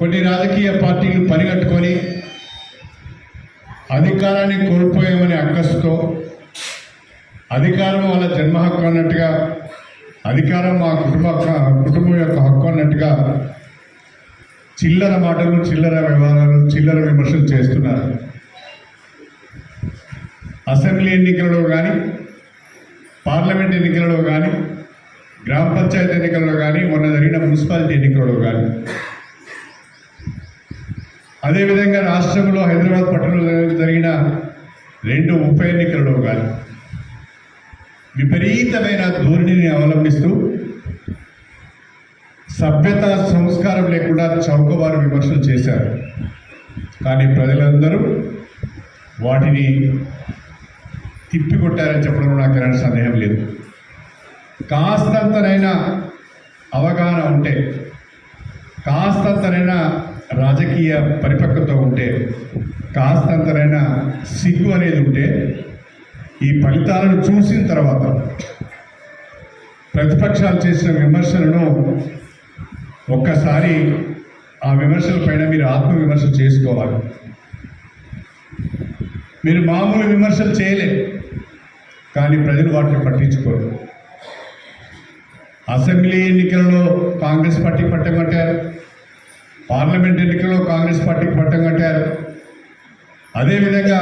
కొన్ని రాజకీయ పార్టీలు పనిగట్టుకొని అధికారాన్ని కోల్పోయామనే అక్కసుతో అధికారం వాళ్ళ జన్మ హక్కు అన్నట్టుగా అధికారం మా కుటుంబ కుటుంబం యొక్క హక్కు అన్నట్టుగా చిల్లర మాటలు చిల్లర వ్యవహారాలు చిల్లర విమర్శలు చేస్తున్నారు. అసెంబ్లీ ఎన్నికలలో కానీ పార్లమెంట్ ఎన్నికలలో కానీ గ్రామ పంచాయతీ ఎన్నికల్లో కానీ మొన్న జరిగిన మున్సిపాలిటీ ఎన్నికల్లో కానీ అదేవిధంగా రాష్ట్రంలో హైదరాబాద్ పట్టణంలో జరిగిన రెండు ఉప ఎన్నికలలో కానీ విపరీతమైన ధోరణిని అవలంబిస్తూ సభ్యత సంస్కారం లేకుండా చౌకబారు విమర్శలు చేశారు. కానీ ప్రజలందరూ వాటిని తిప్పికొట్టారని చెప్పడంలో నాకు ఎలాంటి సందేహం లేదు. కాస్తంతనైనా అవగాహన ఉంటే కాస్తంతనైనా రాజకీయ పరిపక్వత ఉంటే కాస్తంతరైన సిగ్గు అనేది ఉంటే ఈ ఫలితాలను చూసిన తర్వాత ప్రతిపక్షాలు చేసిన విమర్శలను ఒక్కసారి ఆ విమర్శల పైన మీరు ఆత్మవిమర్శ చేసుకోవాలి. మీరు మామూలు విమర్శలు చేయలే కానీ ప్రజలు వాటిని పట్టించుకోరు. అసెంబ్లీ ఎన్నికలలో కాంగ్రెస్ పార్టీ పట్టమంటారు పార్లమెంట్ ఎన్నికల్లో కాంగ్రెస్ పార్టీకి పట్టం కట్టారు. అదేవిధంగా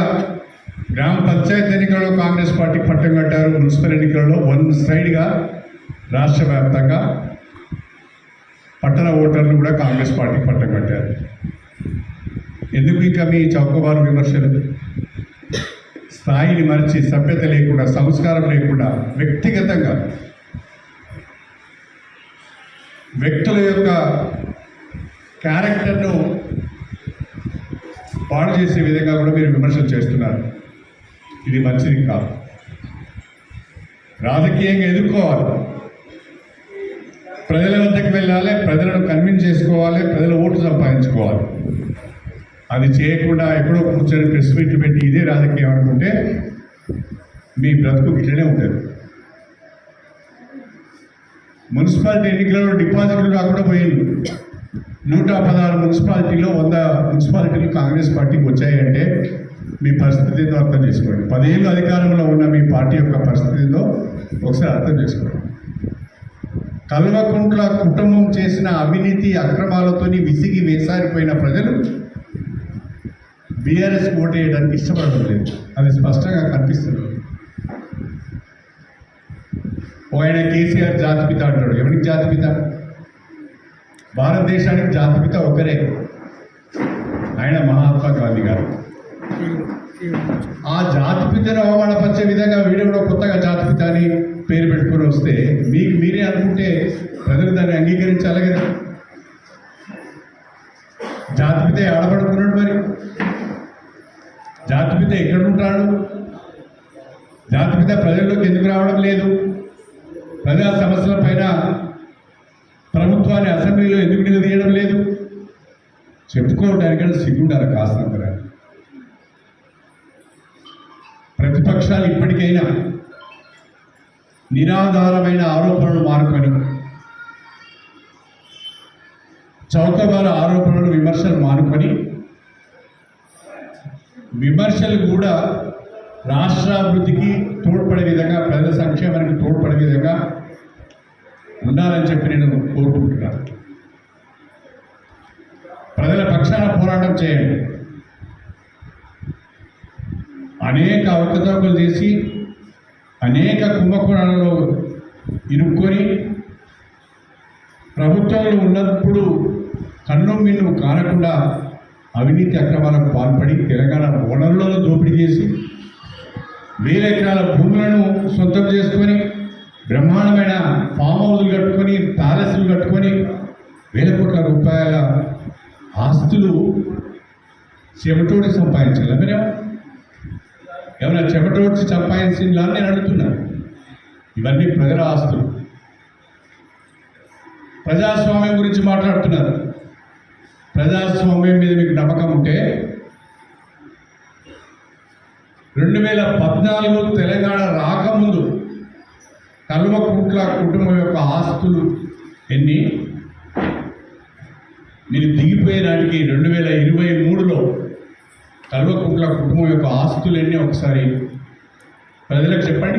గ్రామ పంచాయతీ ఎన్నికల్లో కాంగ్రెస్ పార్టీకి పట్టం కట్టారు. మున్సిపల్ ఎన్నికల్లో వన్ సైడ్గా రాష్ట్ర వ్యాప్తంగా పట్టణ ఓటర్లు కూడా కాంగ్రెస్ పార్టీకి పట్టం కట్టారు. ఎందుకు ఇంకా మీ చౌకబారు విమర్శలు? స్థాయిని మరిచి సభ్యత లేకుండా సంస్కారం లేకుండా వ్యక్తిగతంగా వ్యక్తుల యొక్క క్యారెక్టర్ను పాడు చేసే విధంగా కూడా మీరు విమర్శలు చేస్తున్నారు. ఇది మంచిది కాదు. రాజకీయంగా ఎదుర్కోవాలి. ప్రజల వద్దకు వెళ్ళాలి ప్రజలను కన్విన్స్ చేసుకోవాలి ప్రజల ఓటు సంపాదించుకోవాలి. అది చేయకుండా ఎప్పుడో కూర్చొని ప్రెస్ మీట్ పెట్టి ఇదే రాజకీయం అనుకుంటే మీ బ్రతుకు ఇట్లనే ఉంటుంది. మున్సిపాలిటీ ఎన్నికలలో డిపాజిట్లు కాకుండా పోయింది. నూట పదహారు మున్సిపాలిటీలో వంద మున్సిపాలిటీలు కాంగ్రెస్ పార్టీకి వచ్చాయంటే మీ పరిస్థితి ఏందో అర్థం చేసుకోండి. పదేళ్ళు అధికారంలో ఉన్న మీ పార్టీ యొక్క పరిస్థితి ఏందో ఒకసారి అర్థం చేసుకోండి. కల్వకుంట్ల కుటుంబం చేసిన అవినీతి అక్రమాలతోని విసిగి వేసారిపోయిన ప్రజలు బీఆర్ఎస్ ఓటు వేయడానికి ఇష్టపడడం లేదు. అది స్పష్టంగా కనిపిస్తుంది. ఒక ఆయన కేసీఆర్ జాతిపిత అంటాడు. ఎవరికి జాతిపిత? భారతదేశానికి జాతిపిత ఒకరే ఆయన మహాత్మా గాంధీ గారు. ఆ జాతిపితను అవమానపరిచే విధంగా వీడు కూడా కొత్తగా జాతిపిత అని పేరు పెట్టుకుని వస్తే మీకు మీరే అనుకుంటే ప్రజలు దాన్ని అంగీకరించాలి కదా. జాతిపిత ఆడబడుతున్నాడు మరి. జాతిపిత ఎక్కడ ఉంటాడు? జాతిపిత ప్రజల్లోకి ఎందుకు రావడం లేదు? ప్రజా సమస్యల పైన ప్రభుత్వాన్ని అసెంబ్లీలో ఎందుకు నిలదీయడం లేదు? చెప్పుకోవడానికంటే సిగ్గుండాలి కాస్తంతరా ప్రతిపక్షాలు ఇప్పటికైనా నిరాధారమైన ఆరోపణలు మానుకొని చౌకబార ఆరోపణలు విమర్శలు మానుకొని విమర్శలు కూడా రాష్ట్రాభివృద్ధికి తోడ్పడే విధంగా ప్రజల సంక్షేమానికి తోడ్పడే విధంగా ఉండాలని చెప్పి నేను కోరుకుంటున్నాను. ప్రజల పక్షాన పోరాటం చేయండి. అనేక అవకతవకలు చేసి అనేక కుంభకోణాలలో ఇరుక్కొని ప్రభుత్వంలో ఉన్నప్పుడు కన్ను మిన్ను కానకుండా అవినీతి అక్రమాలకు పాల్పడి తెలంగాణ వనరులను దోపిడీ చేసి వేల ఎకరాల భూములను సొంతం చేసుకొని బ్రహ్మాండమైన ఫామ్ హౌస్లు కట్టుకొని ప్యాలెస్లు కట్టుకొని వేల కోట్ల రూపాయల ఆస్తులు చెమటోడి సంపాదించాలి? మీరేమో ఏమైనా చెమటోడ్చి సంపాదించిందా అని నేను అడుగుతున్నాను ఇవన్నీ ప్రజల ఆస్తులు. ప్రజాస్వామ్యం గురించి మాట్లాడుతున్నారు. ప్రజాస్వామ్యం మీద మీకు నమ్మకం ఉంటే రెండు వేల పద్నాలుగు తెలంగాణ రాకముందు కల్వకుంట్ల కుటుంబం యొక్క ఆస్తులు ఎన్ని? మీరు దిగిపోయే నాటికి రెండు వేల ఇరవై మూడులో కల్వకుంట్ల కుటుంబం యొక్క ఆస్తులు ఎన్ని ఒకసారి? ప్రజలకు చెప్పండి.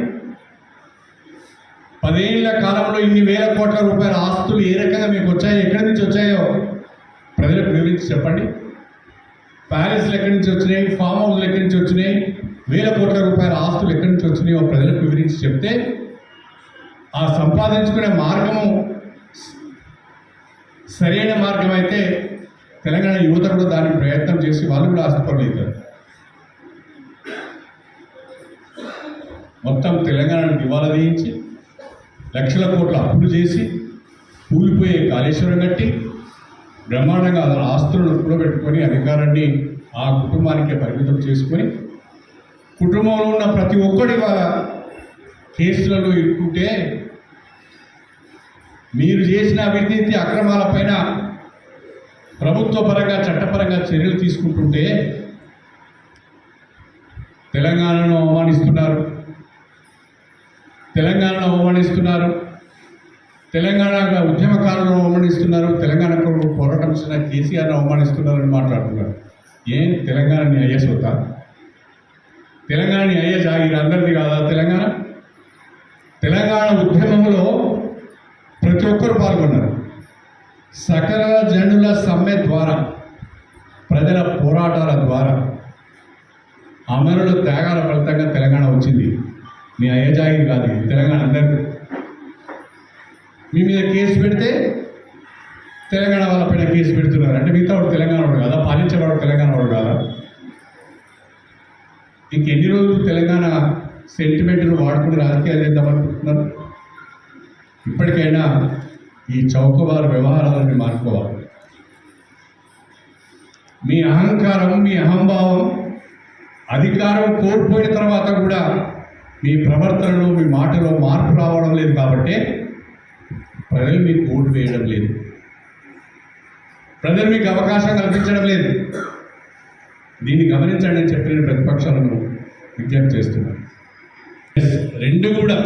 పదేళ్ళ కాలంలో ఇన్ని వేల కోట్ల రూపాయల ఆస్తులు ఏ రకంగా మీకు వచ్చాయో ఎక్కడి నుంచి వచ్చాయో ప్రజలకు వివరించి చెప్పండి. ప్యాలెస్లు ఎక్కడి నుంచి వచ్చినాయి? ఫామ్ హౌస్లు ఎక్కడి నుంచి వచ్చినాయి? వేల కోట్ల రూపాయల ఆస్తులు ఎక్కడి నుంచి వచ్చినాయో ప్రజలకు వివరించి చెప్తే ఆ సంపాదించుకునే మార్గము సరైన మార్గం అయితే తెలంగాణ యువత కూడా దానికి ప్రయత్నం చేసి వాళ్ళు కూడా ఆస్తిపరులు మొత్తం తెలంగాణను దివాలా తీయించి లక్షల కోట్ల అప్పులు చేసి కూలిపోయే కాళేశ్వరం కట్టి బ్రహ్మాండంగా ఆ ఆస్తులను కూడబెట్టుకొని అధికారాన్ని ఆ కుటుంబానికే పరిమితం చేసుకొని కుటుంబంలో ఉన్న ప్రతి ఒక్కడి వాళ్ళ కేసులలో ఇరుక్కుంటే మీరు చేసిన అవినీతి అక్రమాలపైన ప్రభుత్వ పరంగా చట్టపరంగా చర్యలు తీసుకుంటుంటే తెలంగాణను అవమానిస్తున్నారు. తెలంగాణను అవమానిస్తున్నారు. తెలంగాణ ఉద్యమకాలను అవమానిస్తున్నారు. తెలంగాణ కొరకు పోరాటం చేసిన కేసీఆర్ను అవమానిస్తున్నారని మాట్లాడుతున్నారు. ఏం? తెలంగాణ నీ అయ్యే సొత్త తెలంగాణ నీ అయ్యే జాగిరి అందరిది కాదా తెలంగాణ? తెలంగాణ ఉద్యమంలో ప్రతి ఒక్కరు పాల్గొన్నారు. సకల జనుల సమ్మె ద్వారా ప్రజల పోరాటాల ద్వారా అమరుల త్యాగాల ఫలితంగా తెలంగాణ వచ్చింది. మీ అయ్యజాగి కాదు తెలంగాణ అందరికీ. మీ మీద కేసు పెడితే తెలంగాణ వాళ్ళ పైన కేసు పెడుతున్నారు. అంటే మిగతా వాడు తెలంగాణ వాడు కాదా? పాలించేవాడు తెలంగాణ వాడు కాదా? ఇంకెన్ని రోజులు తెలంగాణ సెంటిమెంట్ను వాడుకుని రాజకీయాలు చేద్దామనుకుంటున్నారు ఇప్పటికైనా ఈ చౌకబారు వ్యవహారాలని మార్చుకోవాలి. మీ అహంకారం మీ అహంభావం అధికారం కోల్పోయిన తర్వాత కూడా మీ ప్రవర్తనలో మీ మాటలో మార్పు రావడం లేదు కాబట్టి ప్రజలు మీకు ఓటు వేయడం లేదు. ప్రజలు మీకు అవకాశం కల్పించడం లేదు. దీన్ని గమనించండి అని చెప్పి నేను ప్రతిపక్షాలను విజ్ఞప్తి చేస్తున్నాను. రెండు కూడా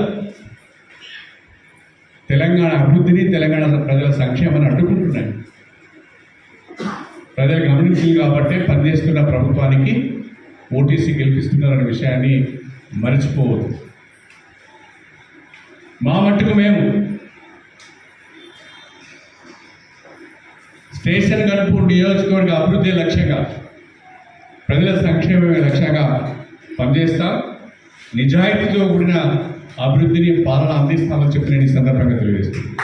తెలంగాణ అభివృద్ధిని తెలంగాణ ప్రజల సంక్షేమాన్ని అడ్డుకుంటున్నాయి. ప్రజలు గమనించింది కాబట్టి పనిచేస్తున్న ప్రభుత్వానికి ఓటీసీ గెలిపిస్తున్నారనే విషయాన్ని మర్చిపోవద్దు. మా మట్టుకు మేము స్టేషన్ గడుపు నియోజకవర్గ అభివృద్ధి లక్ష్యంగా ప్రజల సంక్షేమమే లక్ష్యంగా పనిచేస్తాం. నిజాయితీతో కూడిన అభివృద్ధిని పాలన అందిస్తామని చెప్పి నేను ఈ సందర్భంగా తెలియజేస్తున్నాను.